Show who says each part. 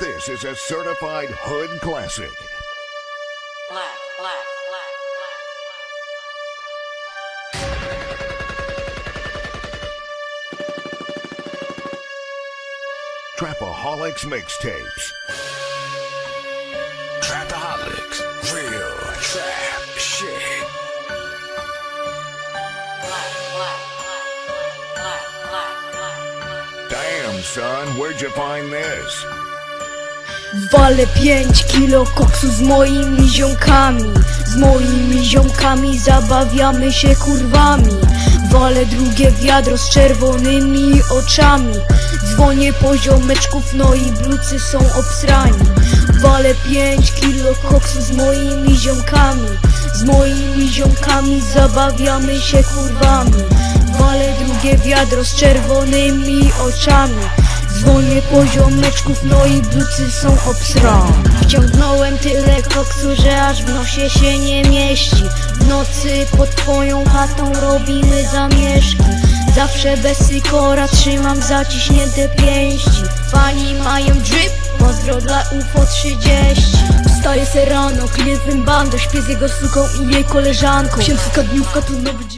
Speaker 1: This is a certified hood classic.
Speaker 2: black, black, black, black,
Speaker 1: Trapaholics mixtapes.
Speaker 3: Trapaholics, real trap shit.
Speaker 2: black, black, black, black, black, black.
Speaker 1: Damn, son, where'd you find this?
Speaker 4: Walę 5 kilo koksu z moimi ziomkami. Z moimi ziomkami zabawiamy się kurwami. Walę drugie wiadro z czerwonymi oczami. Dzwonię poziomeczków, no i blucy są obsrani. Walę 5 kilo koksu z moimi ziomkami. Z moimi ziomkami zabawiamy się kurwami. Walę drugie wiadro z czerwonymi oczami Dzwonię poziomeczków, no i blucy są obsrani. Wciągnąłem tyle koksu, że aż w nosie się nie mieści. W nocy pod twoją chatą robimy zamieszki. Zawsze bez sykora trzymam zaciśnięte pięści. Fani mają drip, pozdro dla UFO 30 Wstaję se rano, klient bando, śpię z jego suką i jej koleżanką. Księdzyka dniówka to nowy dzień